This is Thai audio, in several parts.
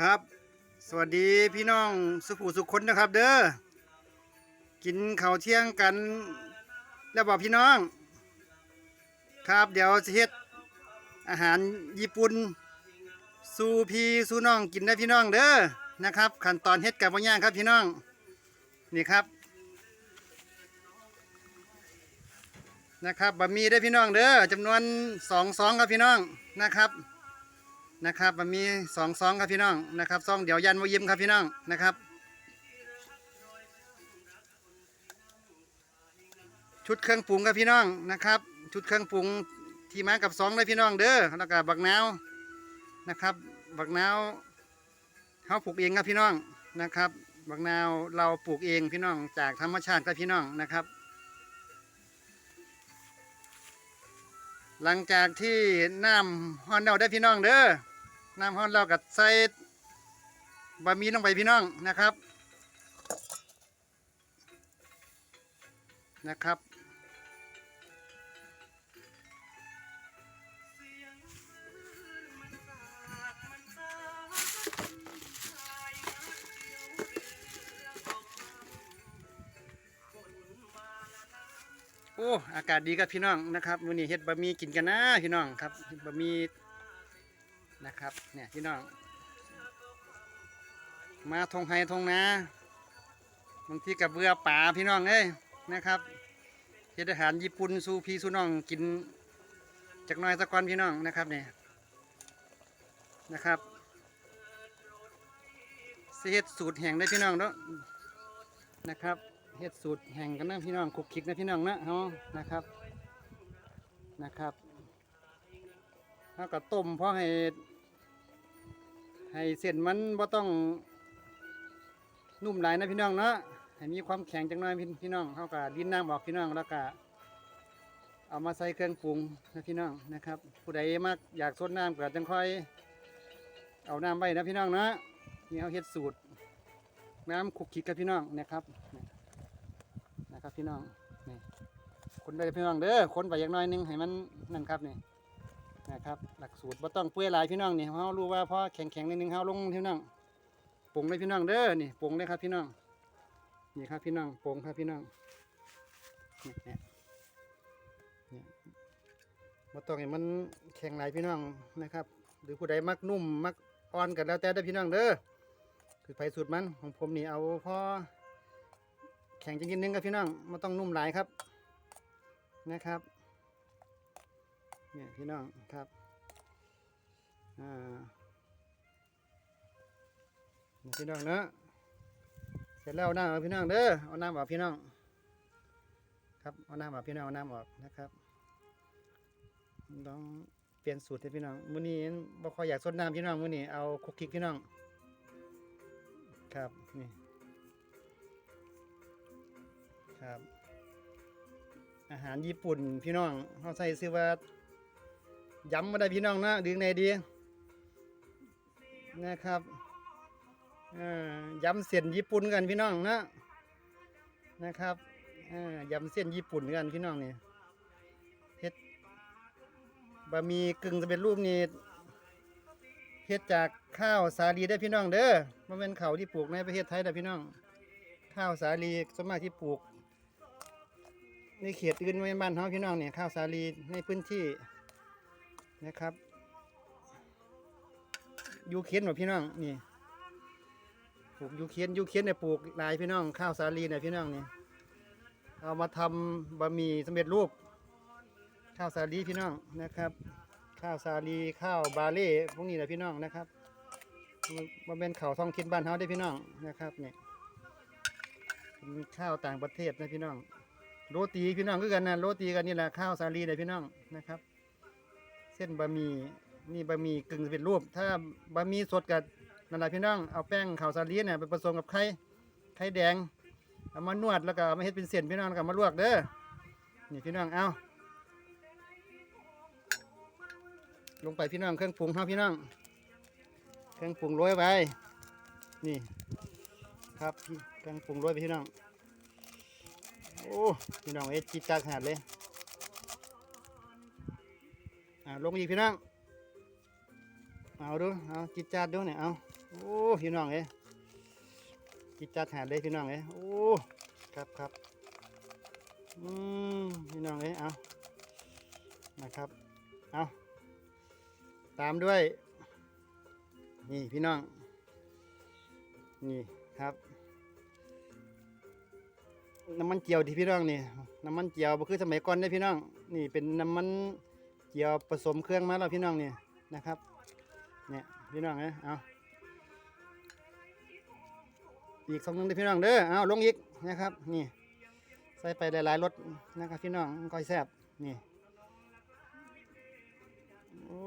ครับ สวัสดีพี่น้องสุภูสุขคนนะครับ เด้อกินข้าวเที่ยงกัน แล้วบอกพี่น้อง ครับเดี๋ยวจะเฮ็ดอาหารญี่ปุ่นสูพี่สู่น้องกินได้พี่น้องเด้อนะครับ ขั้นตอนเฮ็ดกับบ่ย่างครับพี่น้องนี่ครับนะครับบะหมี่ได้พี่น้องเด้อจำนวนสองซองครับพี่น้องนะครับ นะครับบะหมี่สองซองครับพี่น้องนะครับซองเดี๋ยวยันมายิ้มครับพี่น้องนะครับ ชุดเครื่องปรุงครับพี่น้องนะครับ ชุดเครื่องปรุงที่มากับซองได้อพี่น้องเด้อแล้วก็บักนาวนะครับบักนาวเขาปลูกเองครับพี่น้องนะครับบักนาวเราปลูกเองพี่น้องจากธรรมชาติครับพี่น้องนะครับ หลังจากที่น้ำฮอนเราได้พี่น้องเด้อ น้ำฮอนเรากับใส่บะหมี่ลงไปพี่น้องนะครับ นะครับโอ้อากาศดีครับพี่น้องนะครับมื้อนี้เฮ็ดบะหมี่กินกันนะพี่น้องครับบะหมี่ นะครับ เนี่ยพี่น้อง มาทงไฮทงนาบางทีกับเบื่อป่าพี่น้องเอ้ยนะครับเฮ็ดอาหารญี่ปุ่นสู่พี่สู่น้องกินจักน่อยสักก่อนพี่น้องนะครับเนี่ยนะครับเฮ็ดสูตรแห่งได้พี่น้องเนาะนะครับเฮ็ดสูตรแห่งกันนะพี่น้องคุกคิกนะพี่น้องนะเฮานะครับนะครับแล้วก็ต้มเพราะให้ ให้เส้นมันบ่ต้องนุ่มหลายนะพี่น้องเนาะให้มีความแข็งจังหน่อยพี่พี่น้องเขาก็ดินน้ำบอกพี่น้องแล้วก็เอามาใส่เครื่องปรุงนะพี่น้องนะครับ ผู้ใดมักอยากสดน้ำก็จังค่อย เอาน้ำไว้นะพี่น้องนะนี่เอาเฮ็ดสูตร น้ำคุกคิกกับพี่น้องนะครับนะครับพี่น้องนี่คนได้พี่น้องเด้อคนไปอย่างน้อยหนึงให้มันนั่นครับนี่ นะครับ หลักสูตรบ่ต้องเปื่อยหลายพี่น้องนี่เขารู้ว่าพอแข็งแข็งๆนิดนึงเขาลงพี่น้องปรุงเลยพี่น้องเด้อนี่ปรุงเลยครับพี่น้องนี่ครับพี่น้องปรุงครับพี่น้องเนี่ยเนี่ยบ่ต้องให้มันแข็งหลายพี่น้องนะครับ หรือผู้ใดมักนุ่มมักอ่อนกันแล้วแต่เด้อพี่น้องเด้อคือไปสูตรมันของผมนี่เอาพอแข็งจริงๆนึงครับพี่น้องไม่ต้องนุ่มหลายครับนะครับ เนี่ยพี่น้องครับอ่าพี่น้องเนาะเสร็จแล้วเอาน้ำเอาพี่น้องเด้อเอาน้ำออกพี่น้อง ครับเอาน้ำออกพี่น้องเอาน้ำออกนะครับต้องเปลี่ยนสูตรให้พี่น้องมื้อนี้บ่ค่อยอยากสดน้ำพี่น้องมื้อนี้เอาคุกคิกพี่น้องครับนี่ครับ อาหารญี่ปุ่นพี่น้องเขาใส่ซื้อว่า ย้ำมาได้พี่น้องนะดึงในดีนะครับเอ่อยำเส้นญี่ปุ่นกันพี่น้องนะนะครับเอ่อยำเส้นญี่ปุ่นกันพี่น้องนี่เฮ็ดบะหมี่กึ่งสำเร็จรูปนี่เฮ็ดจากข้าวสาลีได้พี่น้องเด้อมันเป็นเขาที่ปลูกในประเทศไทยนะพี่น้อง ข้าวสาลีสมากที่ปลูกในเขตอื่นในบ้านเฮาพี่น้องเนี่ยข้าวสาลีในพื้นที่ นะครับ ยูเคียนแบบพี่น้องนี่ปลูกยูเคียนยูเคียนเนี่ยปลูกลายพี่น้องข้าวสาลีเนี่ยพี่น้องนี่เอามาทำบะหมี่สำเร็จรูป ข้าวสาลีพี่น้องนะครับ ข้าวสาลีข้าวบาเล่พวกนี้แหละพี่น้องนะครับมันเป็นข้าวท้องถิ่นบ้านเฮาได้พี่น้องนะครับเนี่ยข้าวต่างประเทศนะพี่น้องโรตีพี่น้องคือกันนะโรตีกันนี่แหละข้าวสาลีเลยพี่น้องนะครับ เส้นบะหมี่นี่บะหมี่กึ่งสำเร็จรูป ถ้าบะหมี่สดกับนั่นแหละพี่น้องเอาแป้งข้าวสาลีเนี่ยไปผสมกับไข่ไข่แดงเอามานวดแล้วก็เอามาเฮ็ดเป็นเส้นพี่น้องแล้วก็มาลวกเด้อนี่พี่น้องเอาลงไปพี่น้องเครื่องปรุงเฮาพี่น้องเครื่องปรุงโรยไปนี่ ครับเครื่องปรุงโรยไปพี่น้องโอ้พี่น้องเอ็ดจิตจัดขนาดเลย ลงอีกพี่น้องเอาดูเอาจิตจัดดูเนี่ยเอาโอ้พี่น้องเอ้จิตจัดหาเลยพี่น้องเอ้โอ้ครับครับอืมพี่น้องเอ้เอานะครับเอาตามด้วย นี่พี่น้อง นี่ครับน้ำมันเจียวที่พี่น้องนี่น้ำมันเจียวบ่คือสมัยก่อนเด้พี่น้อง นี่เป็นน้ำมัน จียวผสมเครื่องมาแล้วพี่น้องนี่นะครับเนี่ยพี่น้องเอ้ยเอาอีกสองนึงเด้อพี่น้องเด้อเอาลงอีกนะครับนี่ใส่ไปหลายๆรสนะครับพี่น้องก้อยแซ่บนี่โอ้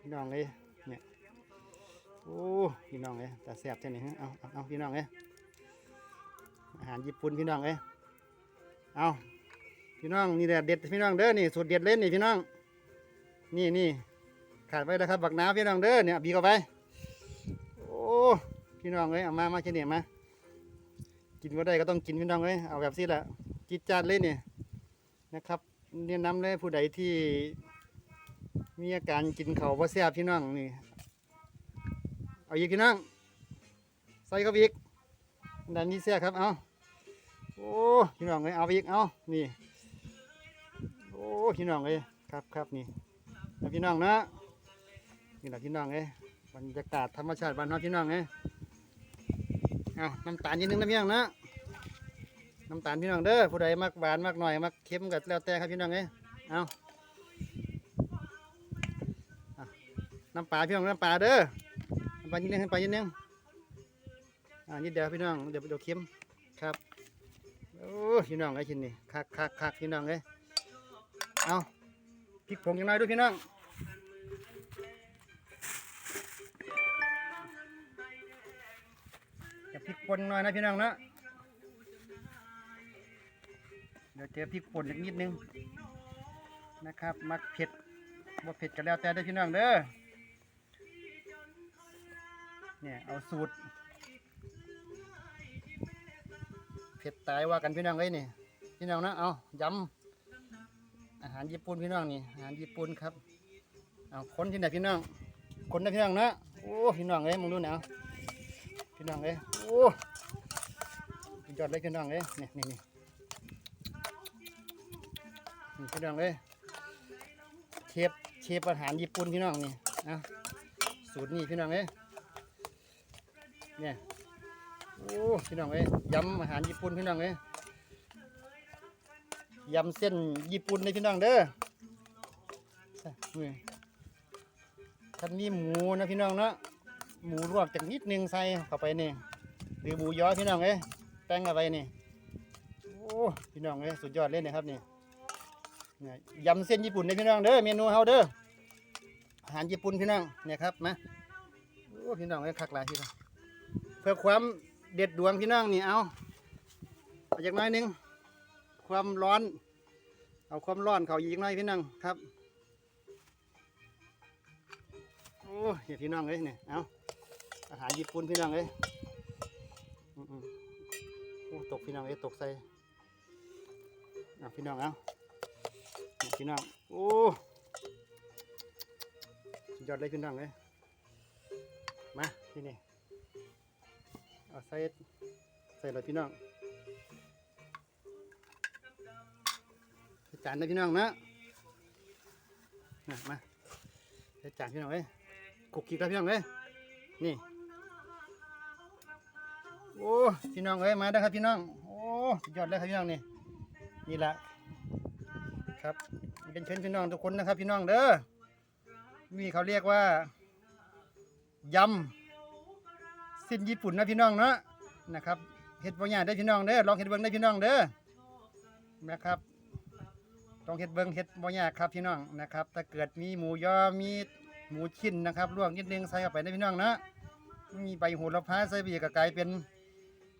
พี่น้องเลยเนี่ยโอ้พี่น้องเลยแต่แซ่บจังนี่ฮะเอาเอาพี่น้องเลยอาหารญี่ปุ่นพี่น้องเลยเอา พี่น้องนี่แหละเด็ดพี่น้องเด้อนี่สูตรเด็ดเลยนี่พี่น้อง นี่นี่ขาดไปนะครับบักน้ำพี่น้องเด้อเนี่ยบีเข้าไป โอ้พี่น้องเลยเอามามาเฉลี่ยมากินก็ได้ก็ต้องกินพี่น้องเลยเอาแบบนี้แหละจิตจัดเลยเนี่ยนะครับแนะนำเลยผู้ใดที่ มีอาการกินเขาวบ่แซ่บพี่น้องนี่เอาอีกพี่น้องใส่เข้าไปอีกด้านนี้แซ่บครับเอาโอ้พี่น้องเลยเอาไปอีกเอานี่ อ้พี่น้องเลยครับครับนี่นะพี่น้องนะนี่แหละพี่น้องเลยบรรยากาศธรรมชาติบ้านเราพี่น้องเลยเอาน้ำตาลนิดนึงนะพี่น้องนะน้ำตาลพี่น้องเด้อผู้ใดมักหวานมักหน่อยมักเค็มก็แล้วแต่ครับพี่น้องเลยเอาน้ำปลาพี่น้องน้ำปลาเด้อน้ำปลานิดนึงน้ำปลานิดนึงอ่านิดเดียวพี่น้องเดี๋ยวเดี๋ยวเค็มครับโอ้พี่น้องไอ้ชิ้นนี่คักคักคักพี่น้องเลย เอาพริกผงยังน้อยด้วยพี่น้องจะพริกป่นหน่อยนะพี่น้องนะเดี๋ยวเจอพริกป่นอีกนิดนึงนะครับ มักเผ็ดบ่เผ็ดก็แล้วแต่เด้พี่น้องเด้อเนี่ยเอาสูตรเผ็ดตายว่ากันพี่น้องเอ้ยนี่พี่น้องนะเอายำาหารญี่ปุ่นพี่น้องนี่อาหารญี่ปุ่นครับเอาคนที่ไหนพี่น้อง คนนะพี่น้องนะโอ้พี่น้องเอ้ยมึงดูหนาวพี่น้องเอ้ยโอ้สุดยอดเลยพี่น้องเอ้ยนี่นี่นี่นี่พี่น้องเอ้ยเชฟเชฟอาหารญี่ปุ่นพี่น้องนี่เอาสูตรนี่พี่น้องเอ้ยเนี่ยโอ้พี่น้องเอ้ยยำอาหารญี่ปุ่นพี่น้องเอ้ย ยำเส้นญี่ปุ่นเลยพี่น้องเด้อนี่ท่านมีหมูนะพี่น้องเนาะหมูลวกจากนิดนึงใส่เข้าไปนี่หรือหมูยอพี่น้องเอ้ยแต่งเข้าไปนี่โอ้พี่น้องเอ้ยสุดยอดเลยนะครับนี่นี่ยำเส้นญี่ปุ่นเลยพี่น้องเด้อเมนูเฮาเด้ออาหารญี่ปุ่นพี่น้องเนี่ยครับมาโอ้พี่น้องเอ้ยคักหลายพี่น้องเพื่อความเด็ดดวงพี่น้องนี่เอาเอาจากน้อยนึง ความร้อน เอาความร้อนเขาอีกหน้อยพี่น้องครับ โอ้เหี้ยพี่น้องเอ้ยเนี่ยเอาอาหารญี่ปุ่นพี่น้องเอ้ยอืมๆโอ้ตกพี่น้องเอ้ยตกใส่เอาพี่น้องเอาพี่น้องโอ้ยอดเลยพี่น้องเลยมาที่นี่เอาใส่ใส่เลยพี่น้อง จานนะพี่น้องนะนะมาใส่จานพี่น้องเอ้ยกุกกี้ครับพี่น้องเอ้ยนี่โอ้พี่น้องเอ้ยมาได้ครับพี่น้องโอ้สุดยอดเลยครับพี่น้องนี่นี่แหละครับเป็นเชิญพี่น้องทุกคนนะครับ พี่น้องเด้อนี่เขาเรียกว่ายำสิ้นญี่ปุ่นนะพี่น้องเนาะนะครับเห็ดบางอย่างได้พี่น้องเด้อลองเห็ดเบิ้งได้พี่น้องเด้อนะครับ ต้องเห็ดเบิ้งเห็ดบางอย่างครับพี่น้องนะครับ ถ้าเกิดมีหมูยอมีหมูชิ้นนะครับลวกนิดนึงใส่เข้าไปได้อพี่น้องเนาะมีใบโหระพาใส่ไปอีกก็กลายเป็น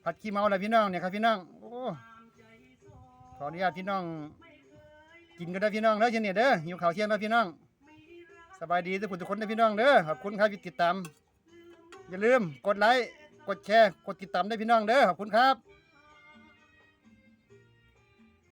ผัดขี้เมาแล้วพี่น้องเนี่ยครับพี่น้องโอ้ขออนุญาตพี่น้อง กินก็ได้พี่น้องเด้อเช่นนี้เด้อหิวข้าวเที่ยงแล้วพี่น้อง สบายดีทุกคนทุกคนเด้อพี่น้องเด้อขอบคุณครับที่ติดตาม อย่าลืมกดไลค์กดแชร์กดติดตามได้พี่น้องเด้อขอบคุณครับ